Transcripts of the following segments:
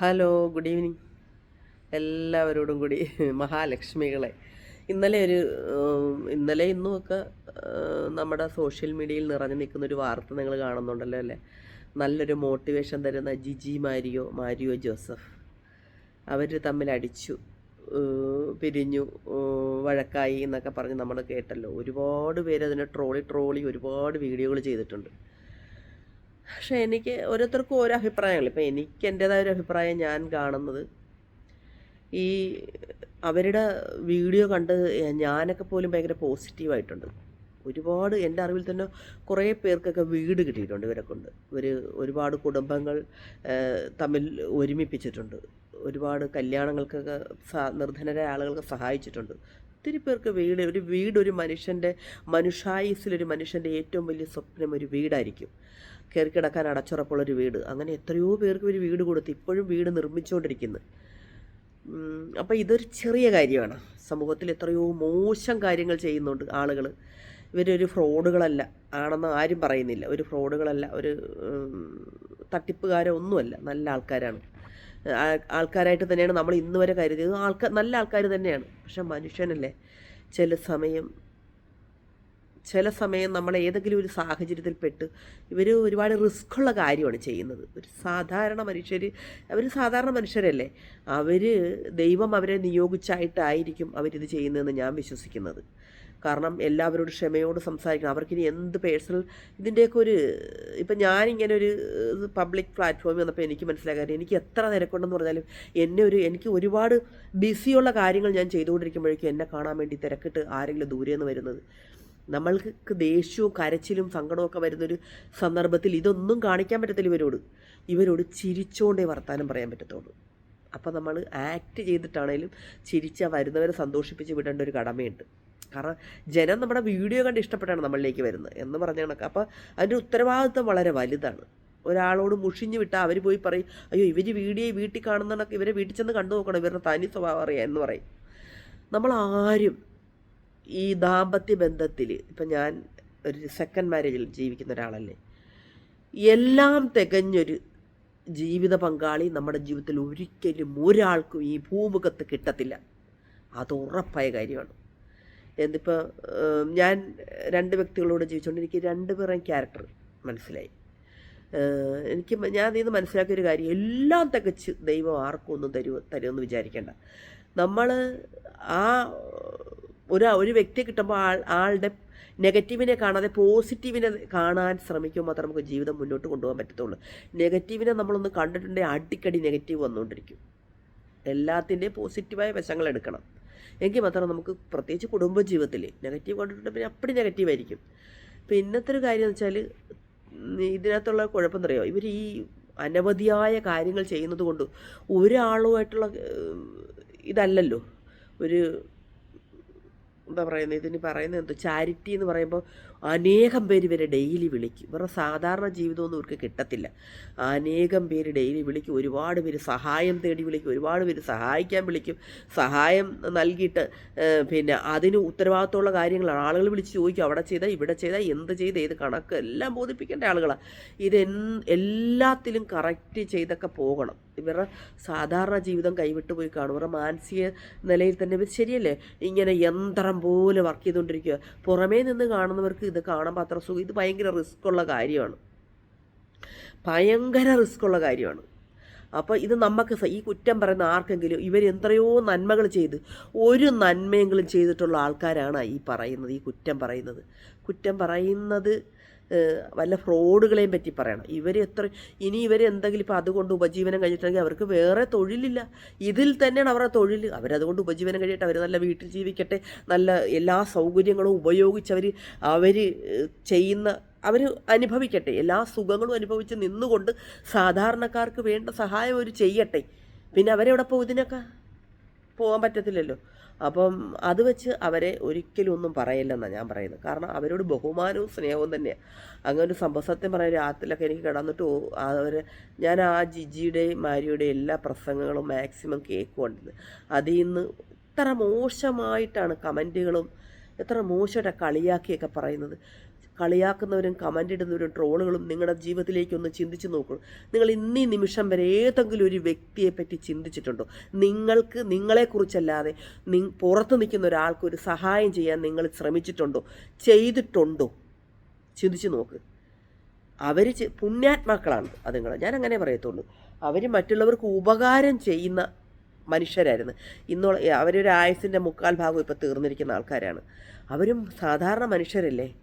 Hello good evening എല്ലാവരോടും കൂടി മഹാലക്ഷ്മികളെ. ഇന്നലെ ഒരു ഇന്നലെ ഇന്നുമൊക്കെ നമ്മുടെ സോഷ്യൽ മീഡിയയിൽ നിറഞ്ഞു നിൽക്കുന്ന ഒരു വാർത്ത നിങ്ങൾ കാണുന്നുണ്ടല്ലോ അല്ലേ? നല്ലൊരു മോട്ടിവേഷൻ തരുന്ന ജിജി മാരിയോ മാരിയോ ജോസഫ്. അവർ തമ്മിൽ അടിച്ചു പിരിഞ്ഞു വഴക്കായി എന്നൊക്കെ പറഞ്ഞ് നമ്മൾ കേട്ടല്ലോ. ഒരുപാട് പേര് അതിനെ ട്രോളി ട്രോളി ഒരുപാട് വീഡിയോകൾ ചെയ്തിട്ടുണ്ട്. പക്ഷേ എനിക്ക് ഓരോരുത്തർക്കും ഓരോ അഭിപ്രായങ്ങൾ. ഇപ്പം എനിക്ക് എന്റേതായ ഒരു അഭിപ്രായം ഞാൻ കാണുന്നത്. ഈ അവരുടെ വീഡിയോ കണ്ട് ഞാനൊക്കെ പോലും ഭയങ്കര പോസിറ്റീവായിട്ടുണ്ട്. ഒരുപാട് എന്റെ അറിവിൽ തന്നെ കുറേ പേർക്കൊക്കെ വീട് കിട്ടിയിട്ടുണ്ട് ഇവരെ കൊണ്ട്. ഇവർ ഒരുപാട് കുടുംബങ്ങൾ തമ്മിൽ ഒരുമിപ്പിച്ചിട്ടുണ്ട്. ഒരുപാട് കല്യാണങ്ങൾക്കൊക്കെ നിർധനരായ ആളുകൾക്ക് സഹായിച്ചിട്ടുണ്ട്. ഒത്തിരി പേർക്ക് വീട് ഒരു വീട് ഒരു മനുഷ്യന്റെ മനുഷ്യായുസിലൊരു മനുഷ്യന്റെ ഏറ്റവും വലിയ സ്വപ്നം ഒരു വീടായിരിക്കും. കയറി കിടക്കാൻ അടച്ചുറപ്പുള്ളൊരു വീട്. അങ്ങനെ എത്രയോ പേർക്ക് ഒരു വീട് കൊടുത്ത് ഇപ്പോഴും വീട് നിർമ്മിച്ചുകൊണ്ടിരിക്കുന്നു അപ്പോൾ ഇതൊരു ചെറിയ കാര്യമാണ്. സമൂഹത്തിൽ എത്രയോ മോശം കാര്യങ്ങൾ ചെയ്യുന്നുണ്ട് ആളുകൾ ഇവരൊരു ഫ്രോഡുകളല്ല. ആണെന്ന് ആരും പറയുന്നില്ല. ഒരു ഫ്രോഡുകളല്ല. ഒരു തട്ടിപ്പുകാരോ ഒന്നുമല്ല. നല്ല ആൾക്കാരാണ്. ആൾക്കാരായിട്ട് തന്നെയാണ് നമ്മൾ ഇന്ന് വരെ കരുതിയത്. ആൾക്കാർ നല്ല ആൾക്കാർ തന്നെയാണ്. പക്ഷെ മനുഷ്യനല്ലേ? ചില സമയം ചില സമയം നമ്മൾ ഏതെങ്കിലും ഒരു സാഹചര്യത്തിൽ പെട്ട് ഇവർ ഒരുപാട് റിസ്ക്കുള്ള കാര്യമാണ് ചെയ്യുന്നത്. ഒരു സാധാരണ മനുഷ്യർ അവർ സാധാരണ മനുഷ്യരല്ലേ? അവർ ദൈവം അവരെ നിയോഗിച്ചായിട്ടായിരിക്കും അവരിത് ചെയ്യുന്നതെന്ന് ഞാൻ വിശ്വസിക്കുന്നത്. കാരണം എല്ലാവരോടും ക്ഷമയോട് സംസാരിക്കണം. അവർക്കിനി എന്ത് പേഴ്സണൽ ഇതിന്റെയൊക്കെ ഒരു ഇപ്പം ഞാനിങ്ങനെ ഒരു പബ്ലിക് പ്ലാറ്റ്ഫോമിൽ വന്നപ്പോൾ എനിക്ക് മനസ്സിലാക്കാൻ എനിക്ക് എത്ര തിരക്കുണ്ടെന്ന് പറഞ്ഞാലും എന്നെ ഒരു എനിക്ക് ഒരുപാട് ബിസിയുള്ള കാര്യങ്ങൾ ഞാൻ ചെയ്തുകൊണ്ടിരിക്കുമ്പോഴേക്കും എന്നെ കാണാൻ വേണ്ടി തിരക്കിട്ട് ആരെങ്കിലും ദൂരെ നിന്ന് വരുന്നത്. നമ്മൾക്ക് ദേഷ്യവും കരച്ചിലും സങ്കടമൊക്കെ വരുന്നൊരു സന്ദർഭത്തിൽ ഇതൊന്നും കാണിക്കാൻ പറ്റത്തില്ല ഇവരോട്. ഇവരോട് ചിരിച്ചുകൊണ്ടേ വർത്താനം പറയാൻ പറ്റത്തുള്ളൂ. അപ്പോൾ നമ്മൾ ആക്ട് ചെയ്തിട്ടാണേലും ചിരിച്ച വരുന്നവരെ സന്തോഷിപ്പിച്ച് വിടേണ്ട ഒരു കടമയുണ്ട്. കാരണം ജനം നമ്മുടെ വീഡിയോ കണ്ട് ഇഷ്ടപ്പെട്ടാണ് നമ്മളിലേക്ക് വരുന്നത് എന്ന് പറഞ്ഞ കണക്ക്. അപ്പോൾ അതിന്റെ ഉത്തരവാദിത്വം വളരെ വലുതാണ്. ഒരാളോട് മുഷിഞ്ഞു വിട്ടാൽ അവർ പോയി പറയും അയ്യോ ഇവർ വീഡിയോ വീട്ടിൽ കാണുന്നതൊക്കെ ഇവരെ വീട്ടിൽ ചെന്ന് കണ്ടു നോക്കണം ഇവരുടെ തനി സ്വഭാവം അറിയാം എന്ന് പറയും. നമ്മൾ ആരും ഈ ദാമ്പത്യ ബന്ധത്തിൽ ഇപ്പം ഞാൻ ഒരു സെക്കൻഡ് മാരേജിൽ ജീവിക്കുന്ന ഒരാളല്ലേ. എല്ലാം തികഞ്ഞൊരു ജീവിത പങ്കാളി നമ്മുടെ ജീവിതത്തിൽ ഒരിക്കലും ഒരാൾക്കും ഈ ഭൂമുഖത്ത് കിട്ടത്തില്ല. അത് ഉറപ്പായ കാര്യമാണ്. എന്നിപ്പോൾ ഞാൻ രണ്ട് വ്യക്തികളോട് ജീവിച്ചുകൊണ്ട് എനിക്ക് രണ്ട് പേരെയും ക്യാരക്ടർ മനസ്സിലായി. എനിക്ക് ഞാൻ അതിൽ നിന്ന് മനസ്സിലാക്കിയ ഒരു കാര്യം എല്ലാം തികച്ച് ദൈവം ആർക്കും ഒന്നും തരുമോ തരുമെന്ന് വിചാരിക്കേണ്ട. നമ്മൾ ആ ഒരു ഒരു വ്യക്തിയെ കിട്ടുമ്പോൾ ആൾ ആളുടെ നെഗറ്റീവിനെ കാണാതെ പോസിറ്റീവിനെ കാണാൻ ശ്രമിക്കുമ്പോൾ മാത്രമേ നമുക്ക് ജീവിതം മുന്നോട്ട് കൊണ്ടുപോകാൻ പറ്റത്തുള്ളൂ. നെഗറ്റീവിനെ നമ്മളൊന്ന് കണ്ടിട്ടുണ്ടെങ്കിൽ അടിക്കടി നെഗറ്റീവ് വന്നുകൊണ്ടിരിക്കും. എല്ലാത്തിന്റെയും പോസിറ്റീവായ വശങ്ങൾ എടുക്കണം. എങ്കിൽ മാത്രം നമുക്ക് പ്രത്യേകിച്ച് കുടുംബജീവിതത്തിൽ നെഗറ്റീവ് കണ്ടിട്ടുണ്ടെങ്കിൽ പിന്നെ അപ്പടി ഇപ്പം പിന്നത്തെ ഒരു കാര്യം എന്ന് വെച്ചാൽ ഇതിനകത്തുള്ള കുഴപ്പം അറിയോ ഇവർ ഈ അനവധിയായ കാര്യങ്ങൾ ചെയ്യുന്നത് കൊണ്ട് ഒരാളുമായിട്ടുള്ള ഇതല്ലല്ലോ. ഒരു എന്താ പറയുന്നത് ഇതിന് പറയുന്നത് എന്തോ? ചാരിറ്റി എന്ന് പറയുമ്പോൾ അനേകം പേര് ഇവരെ ഡെയിലി വിളിക്കും. ഇവരുടെ സാധാരണ ജീവിതമൊന്നും ഇവർക്ക് കിട്ടത്തില്ല. അനേകം പേര് ഡെയിലി വിളിക്കും. ഒരുപാട് പേര് സഹായം തേടി വിളിക്കും. ഒരുപാട് പേര് സഹായിക്കാൻ വിളിക്കും. സഹായം നൽകിയിട്ട് പിന്നെ അതിന് ഉത്തരവാദിത്തമുള്ള കാര്യങ്ങളാണ്. ആളുകൾ വിളിച്ച് ചോദിക്കും അവിടെ ചെയ്താൽ ഇവിടെ ചെയ്താൽ എന്ത് ചെയ്ത് ഏത് കണക്ക്? എല്ലാം ബോധിപ്പിക്കേണ്ട ആളുകളാണ് ഇത് എല്ലാത്തിലും കറക്റ്റ് ചെയ്തൊക്കെ പോകണം. ഇവരുടെ സാധാരണ ജീവിതം കൈവിട്ട് പോയി കാണും. ഇവരുടെ മാനസിക നിലയിൽ തന്നെ ഇവർ ശരിയല്ലേ? ഇങ്ങനെ യന്ത്രം പോലെ വർക്ക് ചെയ്തുകൊണ്ടിരിക്കുക. പുറമേ നിന്ന് കാണുന്നവർക്ക് ഇത് കാണുമ്പോൾ അത്ര സുഖം. ഇത് ഭയങ്കര റിസ്ക് ഉള്ള കാര്യമാണ്. ഭയങ്കര റിസ്ക് ഉള്ള കാര്യമാണ്. അപ്പോൾ ഇത് നമുക്ക് ഈ കുറ്റം പറയുന്ന ആർക്കെങ്കിലും ഇവർ എത്രയോ നന്മകൾ ചെയ്ത് ഒരു നന്മയെങ്കിലും ചെയ്തിട്ടുള്ള ആൾക്കാരാണ് ഈ പറയുന്നത് ഈ കുറ്റം പറയുന്നത്. കുറ്റം പറയുന്നത് വല്ല ഫ്രോഡുകളെയും പറ്റി പറയണം. ഇവർ എത്ര ഇനി ഇവർ എന്തെങ്കിലും ഇപ്പോൾ അതുകൊണ്ട് ഉപജീവനം കഴിഞ്ഞിട്ടുണ്ടെങ്കിൽ അവർക്ക് വേറെ തൊഴിലില്ല. ഇതിൽ തന്നെയാണ് അവരുടെ തൊഴിൽ. അവരതുകൊണ്ട് ഉപജീവനം കഴിയട്ടെ അവർ നല്ല വീട്ടിൽ ജീവിക്കട്ടെ നല്ല എല്ലാ സൗകര്യങ്ങളും ഉപയോഗിച്ച് അവർ അവർ ചെയ്യുന്ന അവർ അനുഭവിക്കട്ടെ. എല്ലാ സുഖങ്ങളും അനുഭവിച്ച് നിന്നുകൊണ്ട് സാധാരണക്കാർക്ക് വേണ്ട സഹായം അവർ ചെയ്യട്ടെ. പിന്നെ അവരെവിടെ പോകും ഇതിനൊക്കെ പോകാൻ പറ്റത്തില്ലല്ലോ. അപ്പം അത് വെച്ച് അവരെ ഒരിക്കലും ഒന്നും പറയില്ലെന്നാണ് ഞാൻ പറയുന്നത്. കാരണം അവരോട് ബഹുമാനവും സ്നേഹവും തന്നെയാണ് അങ്ങനെ ഒരു സംഭവ സത്യം പറയാൻ രാത്രിയിലൊക്കെ എനിക്ക് കിടന്നിട്ട് അവർ ഞാൻ ആ ജിജിയുടെയും മാരിയുടെയും എല്ലാ പ്രസംഗങ്ങളും മാക്സിമം കേൾക്കുകൊണ്ടിരുന്നത് അതിൽ നിന്ന് ഇത്ര മോശമായിട്ടാണ് കമന്റുകളും എത്ര മോശമായിട്ടാണ് കളിയാക്കിയൊക്കെ പറയുന്നത്. കളിയാക്കുന്നവരും കമന്റ് ഇടുന്നവരും ട്രോളുകളും നിങ്ങളുടെ ജീവിതത്തിലേക്കൊന്ന് ചിന്തിച്ച് നോക്കൂ. നിങ്ങൾ ഇന്നീ നിമിഷം വരെ ഏതെങ്കിലും ഒരു വ്യക്തിയെ പറ്റി ചിന്തിച്ചിട്ടുണ്ടോ? നിങ്ങൾക്ക് നിങ്ങളെക്കുറിച്ചല്ലാതെ നി പുറത്ത് നിൽക്കുന്ന ഒരാൾക്ക് ഒരു സഹായം ചെയ്യാൻ നിങ്ങൾ ശ്രമിച്ചിട്ടുണ്ടോ? ചെയ്തിട്ടുണ്ടോ? ചിന്തിച്ച് നോക്ക്. അവർ പുണ്യാത്മാക്കളാണ് അതുങ്ങൾ ഞാൻ അങ്ങനെ പറയത്തുള്ളൂ. അവർ മറ്റുള്ളവർക്ക് ഉപകാരം ചെയ്യുന്ന മനുഷ്യരായിരുന്നു. ഇന്നോ അവരൊരു ആയുസിന്റെ മുക്കാൽ ഭാഗം ഇപ്പോൾ തീർന്നിരിക്കുന്ന ആൾക്കാരാണ്. അവരും സാധാരണ മനുഷ്യരല്ലേ?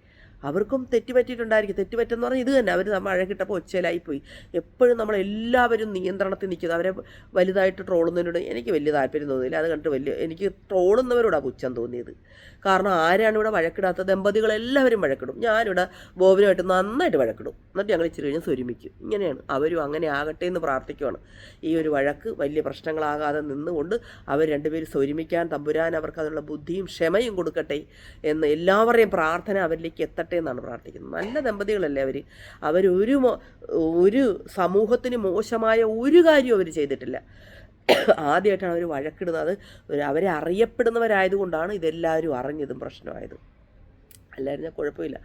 അവർക്കും തെറ്റുപറ്റിയിട്ടുണ്ടായിരിക്കും. തെറ്റുപറ്റെന്ന് പറഞ്ഞാൽ ഇത് തന്നെ. അവർ നമ്മൾ അഴകിട്ടപ്പോൾ ഒച്ചയിലായിപ്പോയി. എപ്പോഴും നമ്മൾ എല്ലാവരും നിയന്ത്രണത്തിൽ നിൽക്കുന്നത്. അവരെ വലുതായിട്ട് ട്രോളുന്നതിനോട് എനിക്ക് വലിയ താല്പര്യം തോന്നിയില്ല. അത് കണ്ടിട്ട് വലിയ എനിക്ക് ട്രോളുന്നവരോടാണ് പുച്ഛം തോന്നിയത്. കാരണം ആരാണ് ഇവിടെ വഴക്കിടാത്ത ദമ്പതികളെല്ലാവരും വഴക്കിടും. ഞാനിവിടെ ബോബിനുമായിട്ട് നന്നായിട്ട് വഴക്കിടും. എന്നിട്ട് ഞങ്ങൾ ഇച്ചിരി കഴിഞ്ഞ് സ്വരുമിക്കും. ഇങ്ങനെയാണ്. അവരും അങ്ങനെ ആകട്ടെ എന്ന് പ്രാർത്ഥിക്കുവാണ്. ഈ ഒരു വഴക്ക് വലിയ പ്രശ്നങ്ങളാകാതെ നിന്നുകൊണ്ട് അവർ രണ്ടുപേരും സ്വരുമിക്കാൻ തമ്പുരാൻ അവർക്ക് അതിനുള്ള ബുദ്ധിയും ക്ഷമയും കൊടുക്കട്ടെ എന്ന് എല്ലാവരുടെയും പ്രാർത്ഥന അവരിലേക്ക് എത്തട്ടെ എന്നാണ് പ്രാർത്ഥിക്കുന്നത്. നല്ല ദമ്പതികളല്ലേ അവർ അവരൊരു ഒരു സമൂഹത്തിന് മോശമായ ഒരു കാര്യവും അവർ ചെയ്തിട്ടില്ല. ആദ്യമായിട്ടാണ് അവർ വഴക്കിടുന്നത്. അവരെ അറിയപ്പെടുന്നവരായതുകൊണ്ടാണ് ഇതെല്ലാവരും അറിഞ്ഞതും പ്രശ്നമായതും. അല്ലായിരുന്നാൽ കുഴപ്പമില്ല.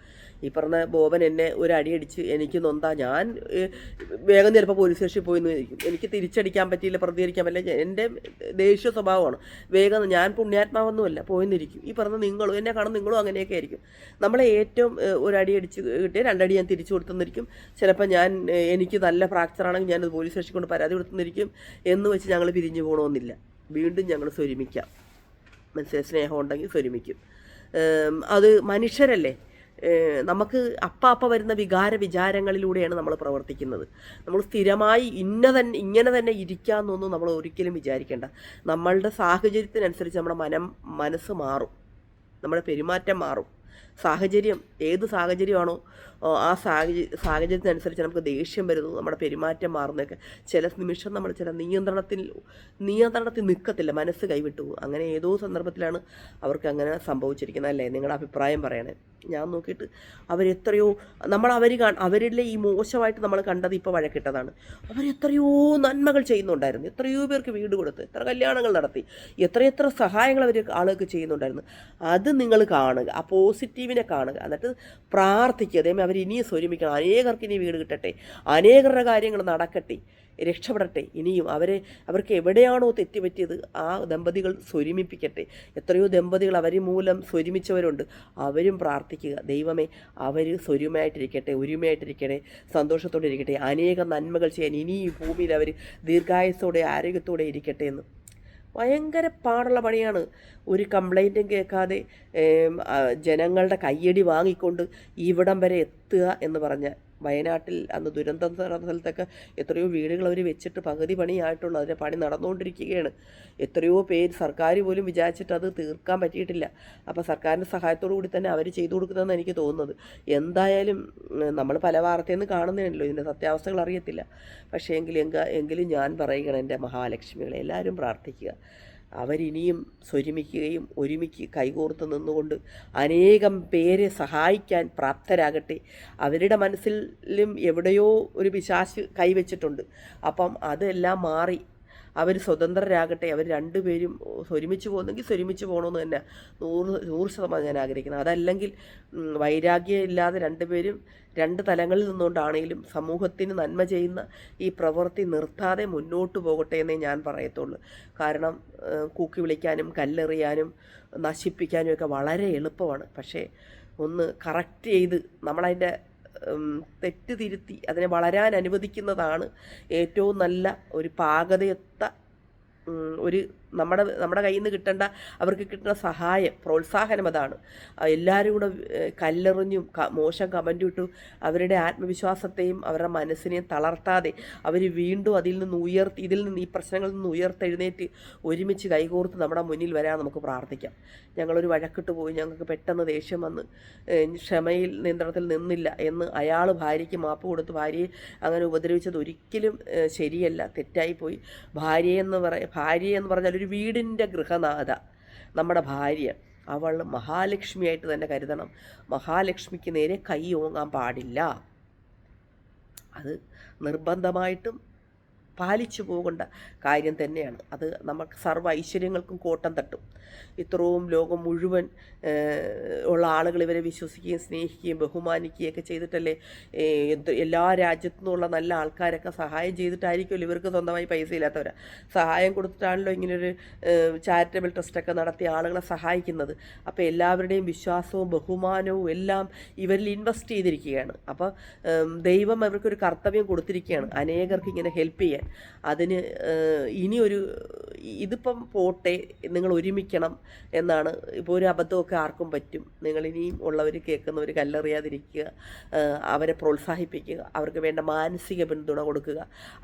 ഈ പറഞ്ഞ ബോബൻ എന്നെ ഒരു അടിയടിച്ച് എനിക്ക് നൊന്താ. ഞാൻ വേഗം ചിലപ്പോൾ പോലീസ് സ്റ്റേഷനിൽ പോയി നിന്നിരിക്കും എനിക്ക് തിരിച്ചടിക്കാൻ പറ്റിയില്ല പ്രതികരിക്കാൻ പറ്റില്ല എന്റെ ദേഷ്യ സ്വഭാവമാണ്. വേഗം ഞാൻ പുണ്യാത്മാവൊന്നുമല്ല പോയി നിന്നിരിക്കും ഈ പറഞ്ഞ നിങ്ങളും എന്നെ കാണും നിങ്ങളും അങ്ങനെയൊക്കെ ആയിരിക്കും. നമ്മളെ ഏറ്റവും ഒരു അടിയടിച്ച് കിട്ടിയ രണ്ടടി ഞാൻ തിരിച്ചു കൊടുത്തുനിന്നിരിക്കും ചിലപ്പോൾ ഞാൻ എനിക്ക് നല്ല ഫ്രാക്ചറാണെങ്കിൽ ഞാനത് പോലീസ് സ്റ്റേഷനിൽ കൊണ്ട് പരാതി കൊടുത്തുനിന്നിരിക്കും എന്ന് വെച്ച് ഞങ്ങൾ പിരിഞ്ഞു പോകണമെന്നില്ല വീണ്ടും ഞങ്ങൾ സ്വരുമിക്കാം. മനസ്സിലെ സ്നേഹം ഉണ്ടെങ്കിൽ സ്വരുമിക്കും. അത് മനുഷ്യരല്ലേ? നമുക്ക് അപ്പ അപ്പ വരുന്ന വികാര വിചാരങ്ങളിലൂടെയാണ് നമ്മൾ പ്രവർത്തിക്കുന്നത്. നമ്മൾ സ്ഥിരമായി ഇന്ന തന്നെ ഇങ്ങനെ തന്നെ ഇരിക്കാമെന്നൊന്നും നമ്മൾ ഒരിക്കലും വിചാരിക്കേണ്ട. നമ്മളുടെ സാഹചര്യത്തിനനുസരിച്ച് നമ്മുടെ മനം മനസ്സ് മാറും. നമ്മുടെ പെരുമാറ്റം മാറും. സാഹചര്യം ഏത് സാഹചര്യമാണോ ആ സാഹചര്യ സാഹചര്യത്തിനനുസരിച്ച് നമുക്ക് ദേഷ്യം വരുന്നു നമ്മുടെ പെരുമാറ്റം മാറുന്നതൊക്കെ. ചില നിമിഷം നമ്മൾ ചില നിയന്ത്രണത്തിൽ നിയന്ത്രണത്തിൽ നിൽക്കത്തില്ല മനസ്സ് കൈവിട്ടു അങ്ങനെ ഏതോ സന്ദർഭത്തിലാണ് അവർക്ക് അങ്ങനെ സംഭവിച്ചിരിക്കുന്നത്. അല്ലേ? നിങ്ങളുടെ അഭിപ്രായം പറയണേ. ഞാൻ നോക്കിയിട്ട് അവരെത്രയോ നമ്മൾ അവർ അവരിലെ ഈ മോശമായിട്ട് നമ്മൾ കണ്ടത് ഇപ്പോൾ വഴക്കിട്ടതാണ്. അവരെത്രയോ നന്മകൾ ചെയ്യുന്നുണ്ടായിരുന്നു. എത്രയോ പേർക്ക് വീട് കൊടുത്ത് എത്ര കല്യാണങ്ങൾ നടത്തി എത്രയെത്ര സഹായങ്ങൾ അവർ ആളുകൾക്ക് ചെയ്യുന്നുണ്ടായിരുന്നു. അത് നിങ്ങൾ കാണുക. ആ പോസിറ്റീവിനെ കാണുക. എന്നിട്ട് പ്രാർത്ഥിക്കുക. അതേമാതിരി അവർ ഇനിയും സ്വരൂപിക്കണം. അനേകർക്ക് ഇനി വീട് കിട്ടട്ടെ. അനേകരുടെ കാര്യങ്ങൾ നടക്കട്ടെ. രക്ഷപ്പെടട്ടെ. ഇനിയും അവരെ അവർക്ക് എവിടെയാണോ തെറ്റുപറ്റിയത് ആ ദമ്പതികൾ സ്വരുമിപ്പിക്കട്ടെ എത്രയോ ദമ്പതികൾ അവർ മൂലം സ്വരുമിച്ചവരുണ്ട് അവരും പ്രാർത്ഥിക്കുക. ദൈവമേ അവർ സ്വരുമയായിട്ടിരിക്കട്ടെ ഒരുമയായിട്ടിരിക്കട്ടെ സന്തോഷത്തോടെ ഇരിക്കട്ടെ. അനേക നന്മകൾ ചെയ്യാൻ ഇനിയും ഭൂമിയിൽ അവർ ദീർഘായുസോടെ ആരോഗ്യത്തോടെ ഇരിക്കട്ടെ എന്ന് ഭയങ്കര പാടുള്ള പണിയാണ്. ഒരു കംപ്ലൈന്റും കേൾക്കാതെ ജനങ്ങളുടെ കയ്യടി വാങ്ങിക്കൊണ്ട് ഇവിടം വരെ എത്തുക എന്ന് പറഞ്ഞ വയനാട്ടിൽ അന്ന് ദുരന്തം നടന്ന സ്ഥലത്തൊക്കെ എത്രയോ വീടുകൾ അവർ വെച്ചിട്ട് പകുതി പണിയായിട്ടുള്ളൂ. അതിന്റെ പണി നടന്നുകൊണ്ടിരിക്കുകയാണ്. എത്രയോ പേര് സർക്കാർ പോലും വിചാരിച്ചിട്ട് അത് തീർക്കാൻ പറ്റിയിട്ടില്ല. അപ്പോൾ സർക്കാരിന്റെ സഹായത്തോടു കൂടി തന്നെ അവർ ചെയ്തു കൊടുക്കുന്നതെന്ന് എനിക്ക് തോന്നുന്നത്. എന്തായാലും നമ്മൾ പല വാർത്തയിൽ നിന്ന് കാണുന്നതാണല്ലോ ഇതിന്റെ സത്യാവസ്ഥകൾ അറിയത്തില്ല. പക്ഷേ എങ്കിലും എങ്കിലും ഞാൻ പറയുകയാണ് എന്റെ മഹാലക്ഷ്മികളെ എല്ലാവരും പ്രാർത്ഥിക്കുക. അവരിനിയും സ്വരുമിക്കുകയും ഒരുമിക്ക് കൈകോർത്ത് നിന്നുകൊണ്ട് അനേകം പേരെ സഹായിക്കാൻ പ്രാപ്തരാകട്ടെ. അവരുടെ മനസ്സിലും എവിടെയോ ഒരു പിശാശ് കൈവച്ചിട്ടുണ്ട്. അപ്പം അതെല്ലാം മാറി അവർ സ്വതന്ത്രരാകട്ടെ അവർ രണ്ടുപേരും ഒരുമിച്ച് പോകുന്നെങ്കിൽ സ്വരുമിച്ച് പോകണമെന്ന് തന്നെ നൂറ് നൂറ് ശതമാനം ഞാൻ ആഗ്രഹിക്കുന്നത് അതല്ലെങ്കിൽ വൈരാഗ്യം ഇല്ലാതെ രണ്ടുപേരും രണ്ട് തലങ്ങളിൽ നിന്നുകൊണ്ടാണെങ്കിലും സമൂഹത്തിന് നന്മ ചെയ്യുന്ന ഈ പ്രവൃത്തി നിർത്താതെ മുന്നോട്ട് പോകട്ടെ എന്നേ ഞാൻ പറയത്തുള്ളൂ. കാരണം കൂക്കി വിളിക്കാനും കല്ലെറിയാനും നശിപ്പിക്കാനും ഒക്കെ വളരെ എളുപ്പമാണ്. പക്ഷേ ഒന്ന് കറക്റ്റ് ചെയ്ത് നമ്മളതിന്റെ തെറ്റ് തിരുത്തി അതിനെ വളരാൻ അനുവദിക്കുന്നതാണ് ഏറ്റവും നല്ല ഒരു പാകതയത്ത ഒരു നമ്മുടെ നമ്മുടെ കയ്യിൽ നിന്ന് കിട്ടേണ്ട അവർക്ക് കിട്ടുന്ന സഹായം പ്രോത്സാഹനം അതാണ്. എല്ലാവരും കൂടെ കല്ലെറിഞ്ഞും മോശം കമന്റ് ഇട്ടു അവരുടെ ആത്മവിശ്വാസത്തെയും അവരുടെ മനസ്സിനെയും തളർത്താതെ അവർ വീണ്ടും അതിൽ നിന്ന് ഉയർത്തി ഇതിൽ നിന്ന് ഈ പ്രശ്നങ്ങളിൽ നിന്ന് ഉയർത്തെഴുന്നേറ്റ് ഒരുമിച്ച് കൈകോർത്ത് നമ്മുടെ മുന്നിൽ വരാൻ നമുക്ക് പ്രാർത്ഥിക്കാം. ഞങ്ങളൊരു വഴക്കിട്ട് പോയി ഞങ്ങൾക്ക് പെട്ടെന്ന് ദേഷ്യം വന്ന് ക്ഷമയിൽ നിയന്ത്രണത്തിൽ നിന്നില്ല എന്ന് അയാൾ ഭാര്യയ്ക്ക് മാപ്പ് കൊടുത്ത് ഭാര്യയെ അങ്ങനെ ഉപദ്രവിച്ചത് ഒരിക്കലും ശരിയല്ല തെറ്റായിപ്പോയി ഭാര്യയെന്ന് പറ ഭാര്യയെന്ന് പറഞ്ഞാൽ ഒരു വീടിന്റെ ഗൃഹനാഥ നമ്മുടെ ഭാര്യ. അവൾ മഹാലക്ഷ്മിയായിട്ട് തന്നെ കരുതണം. മഹാലക്ഷ്മിക്ക് നേരെ കൈ ഓങ്ങാൻ പാടില്ല. അത് നിർബന്ധമായിട്ടും പാലിച്ചു പോകേണ്ട കാര്യം തന്നെയാണ്. അത് നമുക്ക് സർവ ഐശ്വര്യങ്ങൾക്കും കോട്ടം തട്ടും. ഇത്രയും ലോകം മുഴുവൻ ഉള്ള ആളുകൾ ഇവരെ വിശ്വസിക്കുകയും സ്നേഹിക്കുകയും ബഹുമാനിക്കുകയും ഒക്കെ ചെയ്തിട്ടല്ലേ എല്ലാ രാജ്യത്തു നിന്നുള്ള നല്ല ആൾക്കാരൊക്കെ സഹായം ചെയ്തിട്ടായിരിക്കുമല്ലോ ഇവർക്ക് സ്വന്തമായി പൈസ ഇല്ലാത്തവരാ. സഹായം കൊടുത്തിട്ടാണല്ലോ ഇങ്ങനൊരു ചാരിറ്റബിൾ ട്രസ്റ്റൊക്കെ നടത്തി ആളുകളെ സഹായിക്കുന്നത്. അപ്പോൾ എല്ലാവരുടെയും വിശ്വാസവും ബഹുമാനവും എല്ലാം ഇവരിൽ ഇൻവെസ്റ്റ് ചെയ്തിരിക്കുകയാണ്. അപ്പോൾ ദൈവം അവർക്കൊരു കർത്തവ്യം കൊടുത്തിരിക്കുകയാണ്. അനേകർക്ക് ഇങ്ങനെ ഹെൽപ്പ് ചെയ്യാൻ. അതിന് ഏഹ്, ഇനിയൊരു ഇതിപ്പം പോട്ടെ നിങ്ങൾ ഒരുമിക്കണം എന്നാണ്. ഇപ്പോൾ ഒരു അബദ്ധമൊക്കെ ആർക്കും പറ്റും. നിങ്ങൾ ഇനിയും ഉള്ളവർ കേൾക്കുന്നവർ കല്ലെറിയാതിരിക്കുക അവരെ പ്രോത്സാഹിപ്പിക്കുക അവർക്ക് വേണ്ട മാനസിക പിന്തുണ കൊടുക്കുക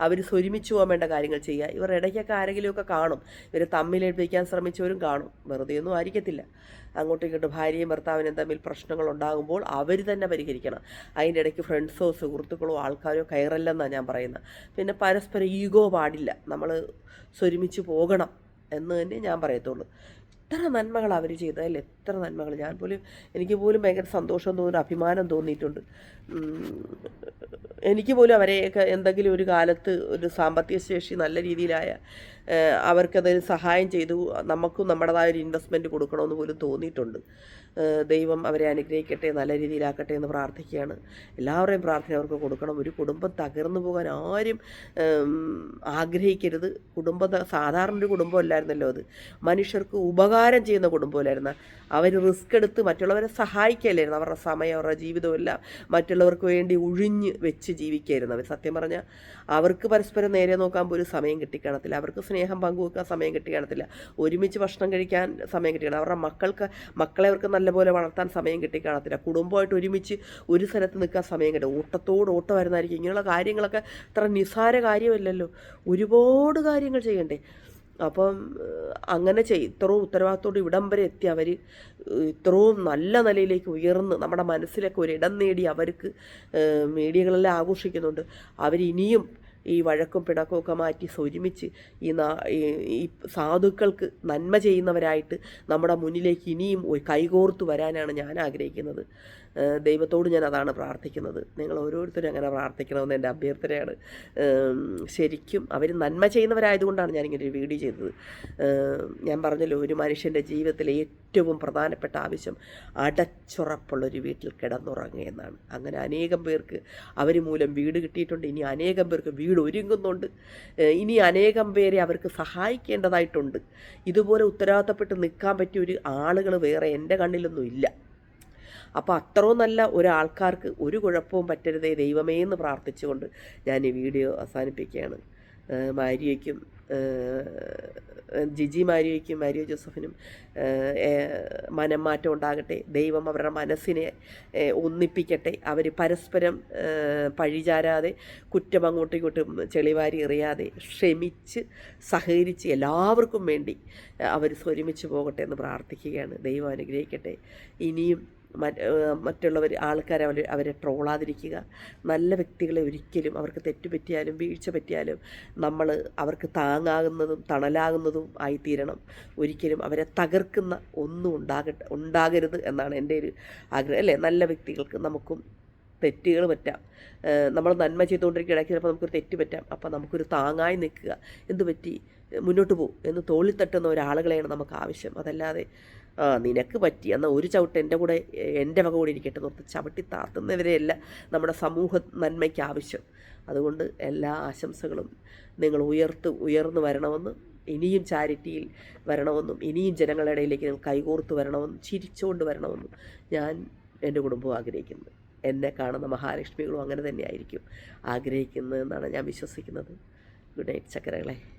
അവർ ഒരുമിച്ച് പോകാൻ വേണ്ട കാര്യങ്ങൾ ചെയ്യുക. ഇവർ ഇടയ്ക്കൊക്കെ ആരെങ്കിലുമൊക്കെ കാണും. ഇവർ തമ്മിലേൽപ്പിക്കാൻ ശ്രമിച്ചവരും കാണും. വെറുതെ ഒന്നും ആയിരിക്കത്തില്ല. അങ്ങോട്ടും ഇങ്ങോട്ടും ഭാര്യയും ഭർത്താവിനും തമ്മിൽ പ്രശ്നങ്ങൾ ഉണ്ടാകുമ്പോൾ അവർ തന്നെ പരിഹരിക്കണം. അതിന്റെ ഇടയ്ക്ക് ഫ്രണ്ട്സോ സുഹൃത്തുക്കളോ ആൾക്കാരോ കയറല്ലെന്നാണ് ഞാൻ പറയുന്നത്. പിന്നെ പരസ്പരം ഈഗോ പാടില്ല. നമ്മൾ സ്വരുമിച്ച് പോകണം എന്ന് തന്നെ ഞാൻ പറയത്തുള്ളൂ. എത്ര നന്മകൾ അവർ ചെയ്തതല്ലേ എത്ര നന്മകൾ ഞാൻ പോലും എനിക്ക് പോലും ഭയങ്കര സന്തോഷം തോന്നുന്നു അഭിമാനം തോന്നിയിട്ടുണ്ട്. എനിക്ക് പോലും അവരെയൊക്കെ എന്തെങ്കിലും ഒരു കാലത്ത് ഒരു സാമ്പത്തിക ശേഷി നല്ല രീതിയിലായ അവർക്കത് സഹായം ചെയ്തു. നമുക്കും നമ്മുടേതായ ഒരു ഇൻവെസ്റ്റ്മെന്റ് കൊടുക്കണമെന്ന് പോലും തോന്നിയിട്ടുണ്ട്. ദൈവം അവരെ അനുഗ്രഹിക്കട്ടെ നല്ല രീതിയിലാക്കട്ടെ എന്ന് പ്രാർത്ഥിക്കുകയാണ്. എല്ലാവരുടെയും പ്രാർത്ഥന അവർക്ക് കൊടുക്കണം. ഒരു കുടുംബം തകർന്നു പോകാൻ ആരും ആഗ്രഹിക്കരുത്. കുടുംബ സാധാരണ ഒരു കുടുംബമല്ലായിരുന്നല്ലോ അത്. മനുഷ്യർക്ക് ഉപകാരം ചെയ്യുന്ന കുടുംബമല്ലായിരുന്നു. അവർ റിസ്ക് എടുത്ത് മറ്റുള്ളവരെ സഹായിക്കുകയല്ലായിരുന്നു. അവരുടെ സമയം അവരുടെ ജീവിതമെല്ലാം മറ്റുള്ളവർക്ക് വേണ്ടി ഒഴിഞ്ഞ് വെച്ച് ജീവിക്കുകയായിരുന്നു അവർ. സത്യം പറഞ്ഞാൽ അവർക്ക് പരസ്പരം നേരെ നോക്കാൻ പോലും സമയം കിട്ടിക്കാണത്തില്ല. അവർക്ക് സ്നേഹം പങ്കുവെക്കാൻ സമയം കിട്ടിക്കാണത്തില്ല. ഒരുമിച്ച് ഭക്ഷണം കഴിക്കാൻ സമയം കിട്ടിക്കണം അവരുടെ മക്കൾക്ക് മക്കളെ അവർക്ക് നല്ലപോലെ വളർത്താൻ സമയം കിട്ടിക്കാണത്തില്ല. കുടുംബമായിട്ട് ഒരുമിച്ച് ഒരു സ്ഥലത്ത് നിൽക്കാൻ സമയം കിട്ടും. ഓട്ടത്തോട് ഓട്ടമായിരുന്നായിരിക്കും ഇങ്ങനെയുള്ള കാര്യങ്ങളൊക്കെ അത്ര നിസ്സാര കാര്യമല്ലല്ലോ. ഒരുപാട് കാര്യങ്ങൾ ചെയ്യണ്ടേ. അപ്പം അങ്ങനെ ചെയ് ഇത്രയും ഉത്തരവാദിത്തോട് ഇവിടം വരെ എത്തി. അവർ ഇത്രയും നല്ല നിലയിലേക്ക് ഉയർന്ന് നമ്മുടെ മനസ്സിലൊക്കെ ഇടം നേടി അവർക്ക് മീഡിയകളെല്ലാം ആഘോഷിക്കുന്നുണ്ട്. അവരിനിയും ഈ വഴക്കും പിണക്കും ഒക്കെ മാറ്റി ഒരുമിച്ച് ഈ നാ ഈ- സാധുക്കൾക്ക് നന്മ ചെയ്യുന്നവരായിട്ട് നമ്മുടെ മുന്നിലേക്ക് ഇനിയും കൈകോർത്ത് വരാനാണ് ഞാൻ ആഗ്രഹിക്കുന്നത്. ദൈവത്തോട് ഞാൻ അതാണ് പ്രാർത്ഥിക്കുന്നത്. നിങ്ങൾ ഓരോരുത്തരും അങ്ങനെ പ്രാർത്ഥിക്കണമെന്ന് എന്റെ അഭ്യർത്ഥനയാണ്. ശരിക്കും അവർ നന്മ ചെയ്യുന്നവരായതുകൊണ്ടാണ് ഞാനിങ്ങനെ ഒരു വീഡിയോ ചെയ്തത്. ഞാൻ പറഞ്ഞല്ലോ ഒരു മനുഷ്യന്റെ ജീവിതത്തിലെ ഏറ്റവും പ്രധാനപ്പെട്ട ആവശ്യം അടച്ചുറപ്പുള്ളൊരു വീട്ടിൽ കിടന്നുറങ്ങുക എന്നാണ്. അങ്ങനെ അനേകം പേർക്ക് അവർ മൂലം വീട് കിട്ടിയിട്ടുണ്ട്. ഇനി അനേകം പേർക്ക് വീട് ഒരുങ്ങുന്നുണ്ട്. ഇനി അനേകം പേരെ അവർക്ക് സഹായിക്കേണ്ടതായിട്ടുണ്ട്. ഇതുപോലെ ഉത്തരവാദിത്തപ്പെട്ട് നിൽക്കാൻ പറ്റിയ ഒരു ആളുകൾ വേറെ എന്റെ കണ്ണിലൊന്നും ഇല്ല. അപ്പോൾ അത്രയും നല്ല ഒരാൾക്കാർക്ക് ഒരു കുഴപ്പവും പറ്റരുതേ ദൈവമേ എന്ന് പ്രാർത്ഥിച്ചുകൊണ്ട് ഞാൻ ഈ വീഡിയോ അവസാനിപ്പിക്കുകയാണ്. മാരിയയ്ക്കും ജിജി മാരിയയ്ക്കും മാരിയോ ജോസഫിനും ഏഹ് ഏഹ് മനം മാറ്റം ഉണ്ടാകട്ടെ. ദൈവം അവരുടെ മനസ്സിനെ ഒന്നിപ്പിക്കട്ടെ. അവർ പരസ്പരം പഴിചാരാതെ കുറ്റം അങ്ങോട്ടും ഇങ്ങോട്ടും ചെളിവാരി എറിയാതെ ക്ഷമിച്ച് സഹകരിച്ച് എല്ലാവർക്കും വേണ്ടി അവർ സ്വരുമിച്ച് പോകട്ടെ എന്ന് പ്രാർത്ഥിക്കുകയാണ്. ദൈവം അനുഗ്രഹിക്കട്ടെ. ഇനിയും മറ്റുള്ളവർ ആൾക്കാരെ അവർ അവരെ ട്രോളാതിരിക്കുക. നല്ല വ്യക്തികളെ ഒരിക്കലും അവർക്ക് തെറ്റുപറ്റിയാലും വീഴ്ച പറ്റിയാലും നമ്മൾ അവർക്ക് താങ്ങാകുന്നതും തണലാകുന്നതും ആയിത്തീരണം. ഒരിക്കലും അവരെ തകർക്കുന്ന ഒന്നും ഉണ്ടാകട്ടെ ഉണ്ടാകരുത് എന്നാണ് എന്റെ ഒരു ആഗ്രഹം. അല്ലേ? നല്ല വ്യക്തികൾക്ക് നമുക്കും തെറ്റുകൾ പറ്റാം. നമ്മൾ നന്മ ചെയ്തുകൊണ്ടിരിക്കുന്ന ഇടയ്ക്ക് ചിലപ്പോൾ നമുക്കൊരു തെറ്റ് പറ്റാം. അപ്പോൾ നമുക്കൊരു താങ്ങായി നിൽക്കുക. എന്ത് പറ്റി മുന്നോട്ട് പോകും എന്ന് തോളിൽ തട്ടുന്ന ഒരാളുകളെയാണ് നമുക്ക് ആവശ്യം. അതല്ലാതെ ആ നിനക്ക് പറ്റി. എന്നാൽ ഒരു ചവിട്ട് എന്റെ കൂടെ എന്റെ വക കൂടി ഇരിക്കട്ടെ നോർത്ത് ചവിട്ടി താത്തുന്നവരെയല്ല നമ്മുടെ സമൂഹ നന്മയ്ക്ക് ആവശ്യം. അതുകൊണ്ട് എല്ലാ ആശംസകളും നിങ്ങൾ ഉയർത്ത് ഉയർന്നു വരണമെന്ന് ഇനിയും ചാരിറ്റിയിൽ വരണമെന്നും ഇനിയും ജനങ്ങളുടെ ഇടയിലേക്ക് നിങ്ങൾ കൈകോർത്ത് വരണമെന്നും ചിരിച്ചുകൊണ്ട് വരണമെന്നും ഞാൻ എന്റെ കുടുംബം ആഗ്രഹിക്കുന്നത് എന്നെ കാണുന്ന മഹാലക്ഷ്മികളും അങ്ങനെ തന്നെയായിരിക്കും ആഗ്രഹിക്കുന്നതെന്നാണ് ഞാൻ വിശ്വസിക്കുന്നത്. Good night ചക്കരകളെ.